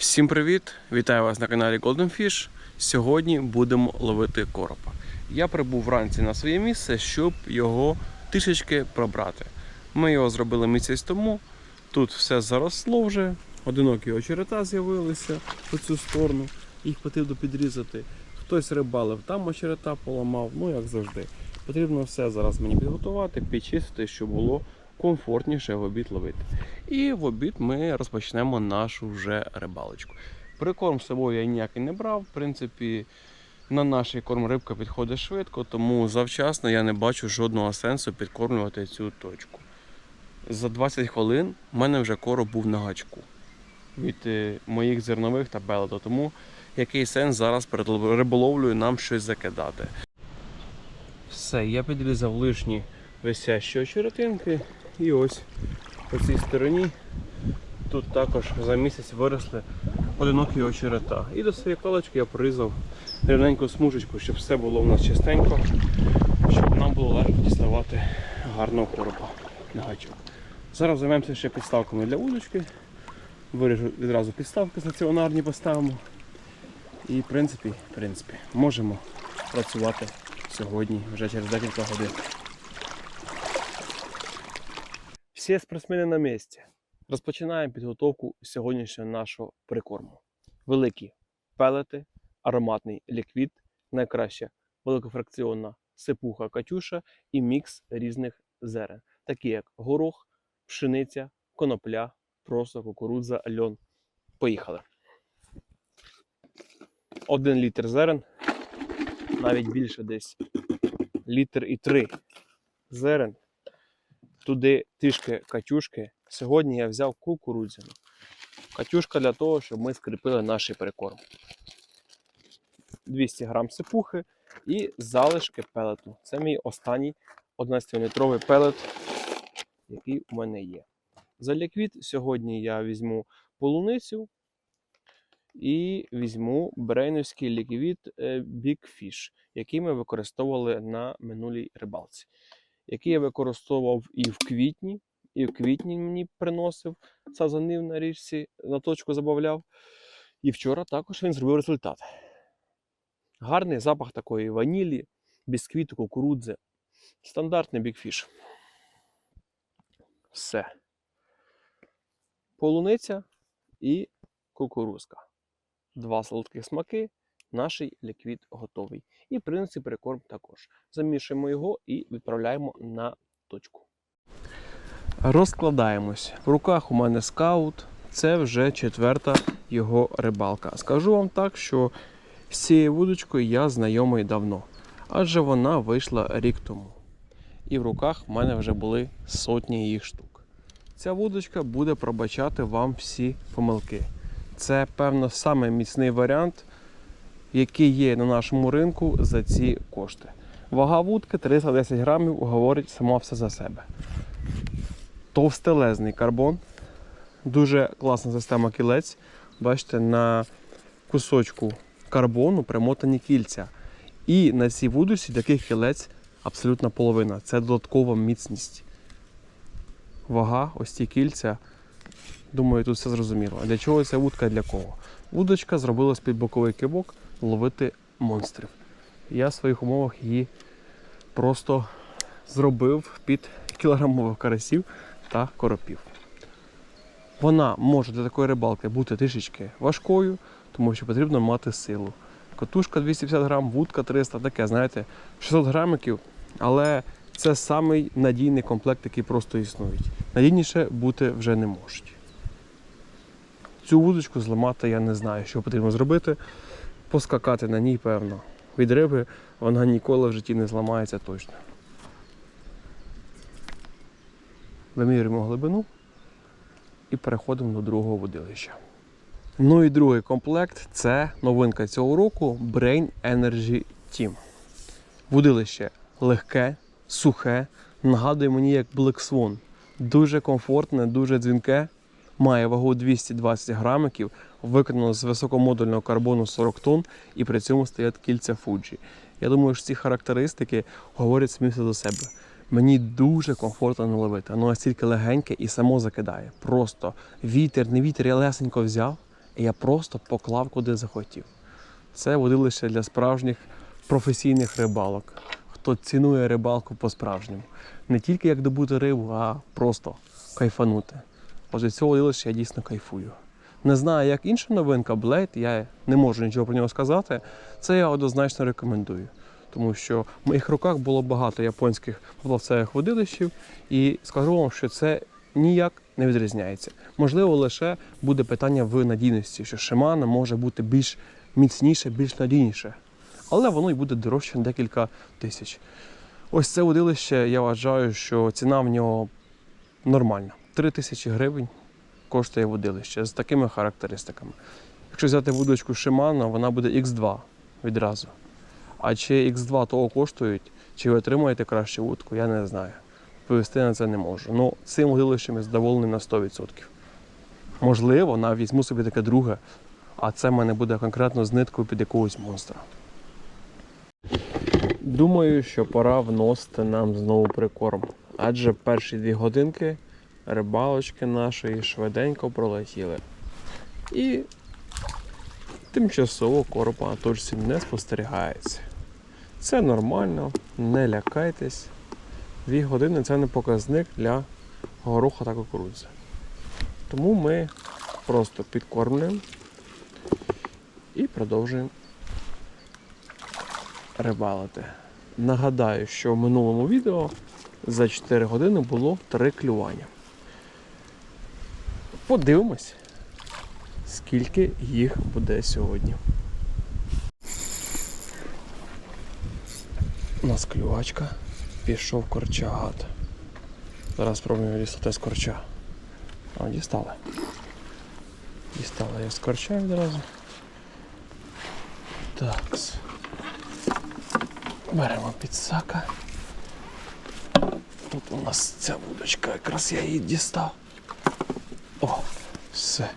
Всім привіт! Вітаю вас на каналі Golden Fish. Сьогодні будемо ловити коропа. Я прибув вранці на своє місце, щоб його трішечки пробрати. Ми його зробили місяць тому. Тут все заросло вже. Одинокі очерета з'явилися по цю сторону. Їх потрібно підрізати. Хтось рибалив, там очерета поламав, ну як завжди. Потрібно все зараз мені підготувати, підчистити, щоб було комфортніше в обід ловити. І в обід ми розпочнемо нашу вже рибалочку. Прикорм з собою я ніякий не брав. В принципі, на наш корм рибка підходить швидко, тому завчасно я не бачу жодного сенсу підкормлювати цю точку. За 20 хвилин в мене вже короб був на гачку від е, моїх зернових та белета. Тому який сенс зараз перед риболовлею нам щось закидати. Все, я підрізав лишні висящі очеретинки. І ось по цій стороні тут також за місяць виросли одинокі очерета. І до своєї палички я прорізав рівненьку смужечку, щоб все було в нас чистенько, щоб нам було легко діставати гарного коропа на гачок. Зараз займемося ще підставками для удочки. Виріжу відразу підставки стаціонарні поставимо. І в принципі, в принципі, можемо працювати сьогодні вже через декілька годин. Всі спортсмени на місці. Розпочинаємо підготовку сьогоднішнього нашого прикорму. Великі пелети, ароматний ліквід, найкраща великофракціонна сипуха Катюша і мікс різних зерен, такі як горох, пшениця, конопля, просто кукурудза, льон. Поїхали. Один літр зерен, навіть більше десь літр і три зерен туди трішки катюшки. Сьогодні я взяв кукурудзяну. Катюшка для того, щоб ми скріпили наш прикорм. 200 грам сипухи і залишки пелету. Це мій останній 11-літровий пелет, який у мене є. За ліквід сьогодні я візьму полуницю і візьму брейновський ліквід е, Big Fish, який ми використовували на минулій рибалці який я використовував і в квітні, і в квітні мені приносив сазанив на річці, на точку забавляв. І вчора також він зробив результат. Гарний запах такої ванілі, бісквіту, кукурудзи. Стандартний бікфіш. Все. Полуниця і кукурузка. Два солодких смаки. Наш ліквід готовий. І принцип прикорм також. Замішуємо його і відправляємо на точку. Розкладаємось. В руках у мене скаут. Це вже четверта його рибалка. Скажу вам так, що з цією вудочкою я знайомий давно, адже вона вийшла рік тому. І в руках в мене вже були сотні їх штук. Ця вудочка буде пробачати вам всі помилки. Це, певно, самий міцний варіант який є на нашому ринку за ці кошти. Вага вудки 310 грамів говорить сама все за себе. Товстелезний карбон, дуже класна система кілець. Бачите, на кусочку карбону примотані кільця. І на цій вудочці таких кілець абсолютна половина. Це додаткова міцність. Вага, ось ці кільця. Думаю, тут все зрозуміло. Для чого ця вудка для кого? Вудочка зробилась під боковий кибок ловити монстрів. Я в своїх умовах її просто зробив під кілограмових карасів та коропів. Вона може для такої рибалки бути трішечки важкою, тому що потрібно мати силу. Котушка 250 грам, вудка 300, таке, знаєте, 600 грамиків, але це самий надійний комплект, який просто існує. Надійніше бути вже не можуть. Цю вудочку зламати я не знаю, що потрібно зробити. Поскакати на ній, певно. Від риби вона ніколи в житті не зламається точно. Вимірюємо глибину і переходимо до другого водилища. Ну і другий комплект це новинка цього року Brain Energy Team. Водилище легке, сухе, нагадує мені як Black Swan. Дуже комфортне, дуже дзвінке має вагу 220 грамиків, виконано з високомодульного карбону 40 тонн і при цьому стоять кільця Fuji. Я думаю, що ці характеристики говорять самі все до себе. Мені дуже комфортно наловити. Воно настільки легеньке і само закидає. Просто вітер, не вітер, я лесенько взяв і я просто поклав куди захотів. Це водилище для справжніх професійних рибалок, хто цінує рибалку по-справжньому. Не тільки як добути рибу, а просто кайфанути. От від цього водилища я дійсно кайфую. Не знаю, як інша новинка Blade, я не можу нічого про нього сказати. Це я однозначно рекомендую. Тому що в моїх руках було багато японських плавцевих водилищів, і скажу вам, що це ніяк не відрізняється. Можливо, лише буде питання в надійності, що Shimano може бути більш міцніше, більш надійніше. Але воно й буде дорожче на декілька тисяч. Ось це водилище, я вважаю, що ціна в нього нормальна. 3 тисячі гривень коштує водилище з такими характеристиками. Якщо взяти вудочку Shimano, вона буде X2 відразу. А чи X2 того коштують, чи ви отримаєте кращу вудку, я не знаю. Повісти на це не можу. Ну, цим водилищем я задоволений на 100%. Можливо, навіть візьму собі таке друге, а це в мене буде конкретно з ниткою під якогось монстра. Думаю, що пора вносити нам знову прикорм. Адже перші дві годинки рибалочки нашої швиденько пролетіли. І тимчасово коропа на точці не спостерігається. Це нормально, не лякайтесь. Дві години це не показник для гороха та кукурудзи. Тому ми просто підкормлюємо і продовжуємо рибалити. Нагадаю, що в минулому відео за 4 години було 3 клювання. Подивимось, скільки їх буде сьогодні. У нас клювачка, пішов корчагат. Зараз спробуємо дістати з корча. А, дістали. Дістала я з корча відразу. Так. Беремо підсака. Тут у нас ця вудочка, якраз я її дістав. О, все.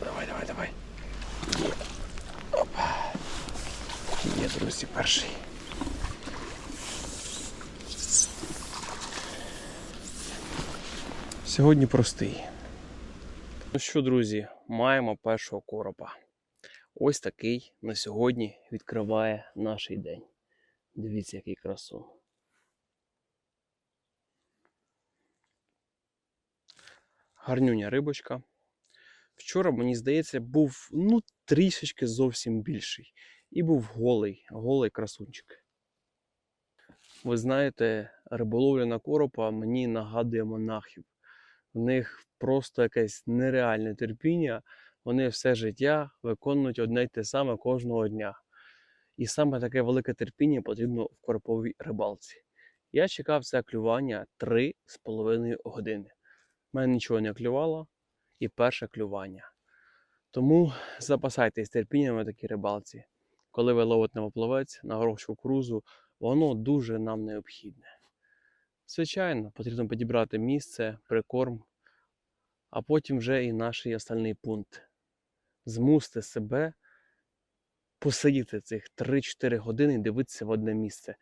Давай, давай, давай. Є. Опа. Є, друзі, перший. Сьогодні простий. Ну що, друзі, Маємо першого коропа. Ось такий на сьогодні відкриває наш день. Дивіться, який красун. Гарнюня рибочка. Вчора, мені здається, був ну трішечки зовсім більший. І був голий, голий красунчик. Ви знаєте, риболовля на коропа мені нагадує монахів. В них просто якесь нереальне терпіння. Вони все життя виконують одне й те саме кожного дня. І саме таке велике терпіння потрібно в короповій рибалці. Я чекав це клювання 3,5 години. У мене нічого не клювало, і перше клювання. Тому запасайтесь терпінням на такій рибалці. Коли ви ловите на поплавець, на горошку крузу, воно дуже нам необхідне. Звичайно, потрібно підібрати місце, прикорм, а потім вже і наш і остальний пункт. Змусити себе посидіти цих 3-4 години і дивитися в одне місце,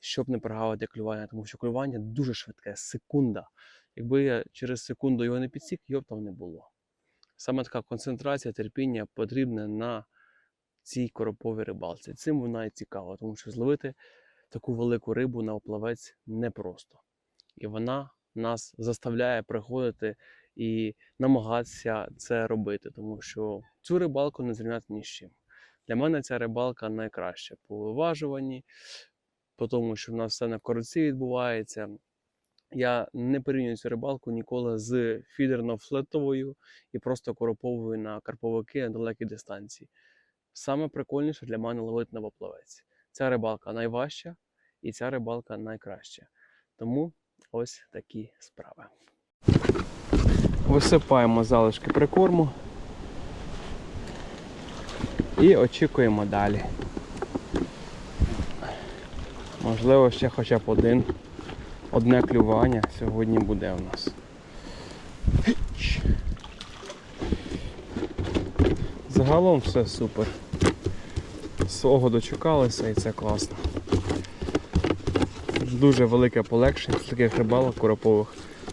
щоб не прогавити клювання, тому що клювання дуже швидке, секунда. Якби я через секунду його не підсік, його б там не було. Саме така концентрація терпіння потрібна на цій короповій рибалці. Цим вона і цікава, тому що зловити таку велику рибу на оплавець непросто. І вона нас заставляє приходити і намагатися це робити, тому що цю рибалку не зрівняти ні з чим. Для мене ця рибалка найкраща по виважуванні, по тому, що в нас все на коротці відбувається. Я не порівнюю цю рибалку ніколи з фідерно-флетовою і просто короповою на карповики на далекій дистанції. Саме прикольніше для мене ловити на поплавець. Ця рибалка найважча і ця рибалка найкраща. Тому ось такі справи. Висипаємо залишки прикорму і очікуємо далі. Можливо, ще хоча б один, одне клювання сьогодні буде у нас. Загалом все супер. свого дочекалися і це класно. Дуже велике полегшення з таких рибалок коропових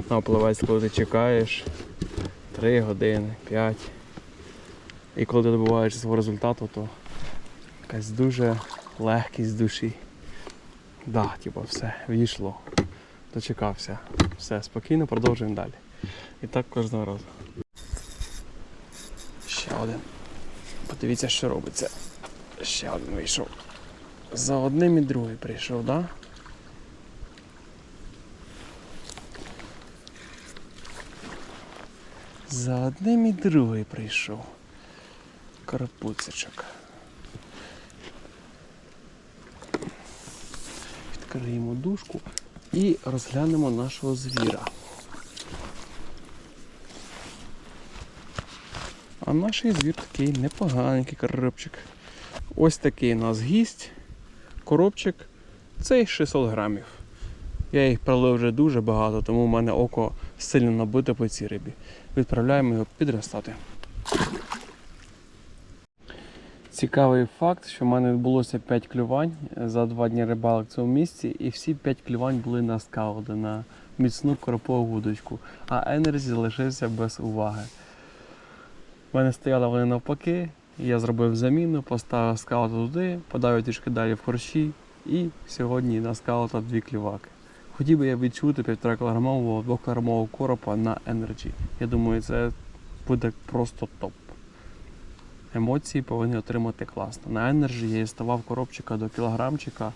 на оплавець, коли ти чекаєш 3 години, 5. І коли ти добуваєш свого результату, то якась дуже легкість душі. Да, типу, все, війшло. Дочекався. Все, спокійно, продовжуємо далі. І так кожного разу. Ще один. Подивіться, що робиться. Ще один вийшов. За одним і другий прийшов, так? Да? За одним і другий прийшов. Карапуцичок. Відкриємо дужку і розглянемо нашого звіра. А наш звір такий непоганенький коробчик. Ось такий у нас гість. Коробчик. Цей 600 грамів. Я їх пролив вже дуже багато, тому в мене око сильно набите по цій рибі. Відправляємо його підростати. Цікавий факт, що в мене відбулося 5 клювань за 2 дні рибалок в цьому місці, і всі 5 клювань були на скауди, на міцну коропову вудочку, а Енерзі залишився без уваги. У мене стояли вони навпаки, я зробив заміну, поставив скаута туди, подав трішки далі в хорші, і сьогодні на скаута дві клюваки. Хотів би я відчути 1,5 кілограмового 2 кілограмового коропа на Energy. Я думаю, це буде просто топ. Емоції повинні отримати класно. На Energy я ставав коробчика до кілограмчика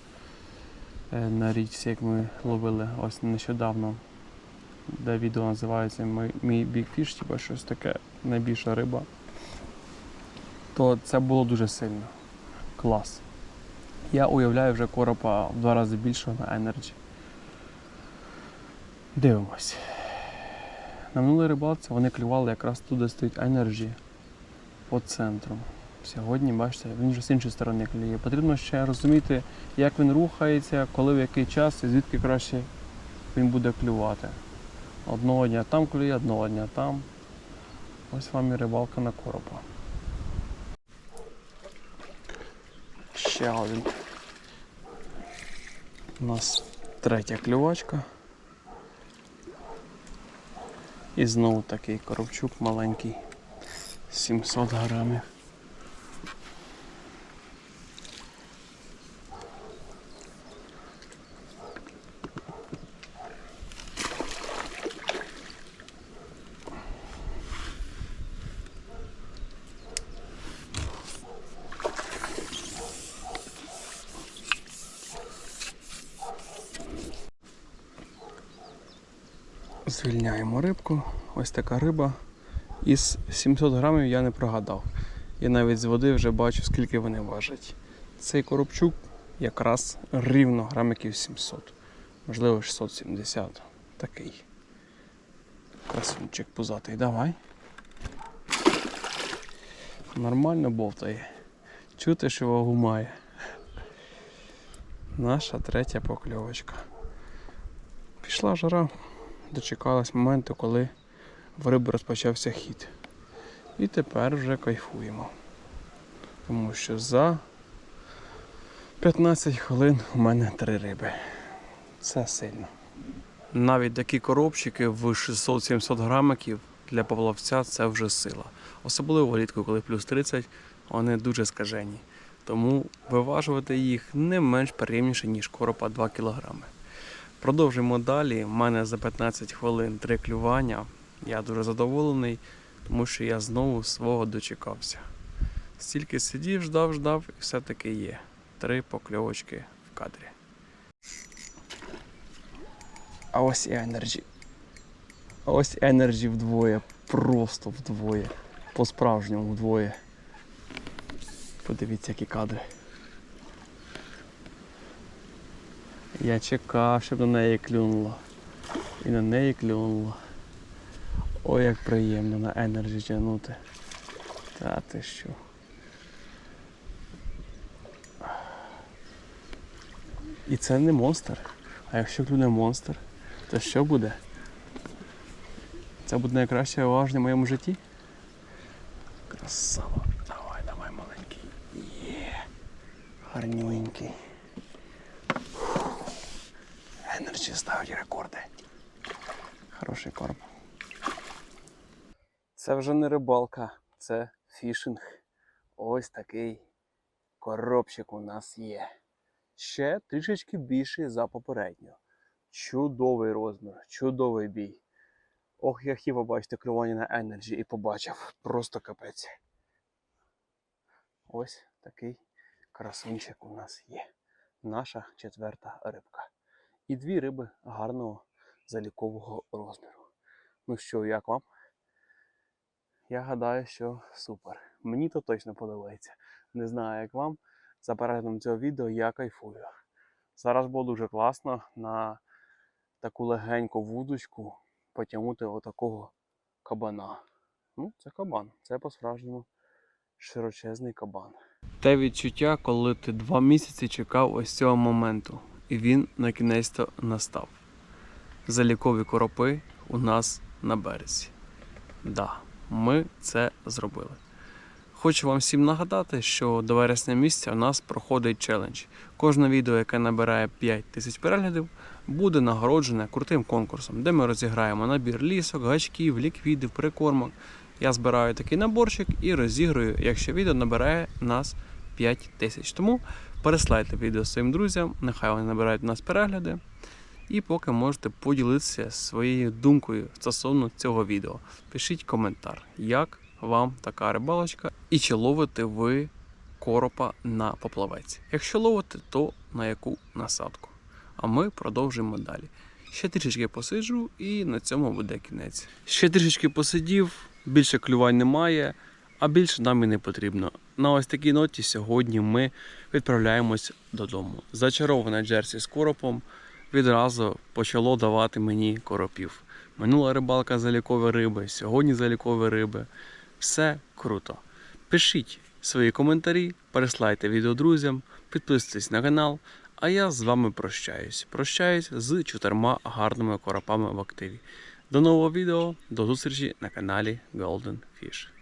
е, на річці, як ми ловили ось нещодавно, де відео називається «Мій- Fish, типу щось таке найбільша риба. То це було дуже сильно. Клас. Я уявляю вже коропа в два рази більшого на Energy. Дивимось. На минулій рибалці вони клювали якраз тут, де стоїть Energy по центру. Сьогодні, бачите, він вже з іншої сторони клює. Потрібно ще розуміти, як він рухається, коли в який час і звідки краще він буде клювати. Одного дня там клює, одного дня там. Ось вам і рибалка на коропа. Ще один. У нас третя клювачка. І знову такий коробчук маленький. 700 грамів. Звільняємо рибку. Ось така риба. Із 700 грамів я не прогадав. Я навіть з води вже бачу, скільки вони важать. Цей коробчук якраз рівно грамиків 700, можливо 670. Такий. Красунчик пузатий. Давай. Нормально бовтає. Чути, що вагу має. Наша третя покльовочка. Пішла жара, дочекалась моменту, коли в риби розпочався хід. І тепер вже кайфуємо. Тому що за 15 хвилин у мене три риби. Це сильно. Навіть такі коробчики в 600-700 грамиків для поплавця це вже сила. Особливо влітку, коли плюс 30, вони дуже скажені. Тому виважувати їх не менш приємніше, ніж коропа 2 кг. Продовжуємо далі. У мене за 15 хвилин три клювання. Я дуже задоволений, тому що я знову свого дочекався. Стільки сидів, ждав, ждав, і все-таки є. Три покльовочки в кадрі. А ось і Energy. А ось Energy вдвоє. Просто вдвоє. По-справжньому вдвоє. Подивіться, які кадри. Я чекав, щоб на неї клюнуло. І на неї клюнуло. Ой, як приємно на Energy тягнути. Та ти що. І це не монстр. А якщо клюне монстр, то що буде? Це буде найкраще уважне в моєму житті? Красава. Давай, давай, маленький. Є. Гарнюенький. Енерджі ставить рекорди. Хороший корм. Це вже не рибалка, це фішинг. Ось такий коробчик у нас є. Ще трішечки більший за попередню. Чудовий розмір, чудовий бій. Ох, я хотів побачити клювання на Energy і побачив. Просто капець. Ось такий красунчик у нас є. Наша четверта рибка. І дві риби гарного залікового розміру. Ну що, як вам? Я гадаю, що супер. Мені то точно подобається. Не знаю, як вам. За переглядом цього відео я кайфую. Зараз було дуже класно на таку легеньку вудочку потягнути отакого кабана. Ну, це кабан. Це по-справжньому широчезний кабан. Те відчуття, коли ти два місяці чекав ось цього моменту, і він на кінець то настав. Залікові коропи у нас на березі. Да, ми це зробили. Хочу вам всім нагадати, що до вересня місяця у нас проходить челендж. Кожне відео, яке набирає 5 тисяч переглядів, буде нагороджене крутим конкурсом, де ми розіграємо набір лісок, гачків, ліквідів, прикормок. Я збираю такий наборчик і розіграю, якщо відео набирає нас 5 тисяч. Тому переслайте відео своїм друзям, нехай вони набирають у нас перегляди. І поки можете поділитися своєю думкою стосовно цього відео. Пишіть коментар, як вам така рибалочка, і чи ловите ви коропа на поплавець. Якщо ловите, то на яку насадку. А ми продовжуємо далі. Ще трішечки посиджу, і на цьому буде кінець. Ще трішечки посидів, більше клювань немає, а більше нам і не потрібно. На ось такій ноті сьогодні ми відправляємось додому. Зачароване джерсі з коропом відразу почало давати мені коропів. Минула рибалка залікові риби, сьогодні залікові риби. Все круто. Пишіть свої коментарі, переслайте відео друзям, підписуйтесь на канал. А я з вами прощаюсь. Прощаюсь з чотирма гарними коропами в активі. До нового відео, до зустрічі на каналі Golden Fish.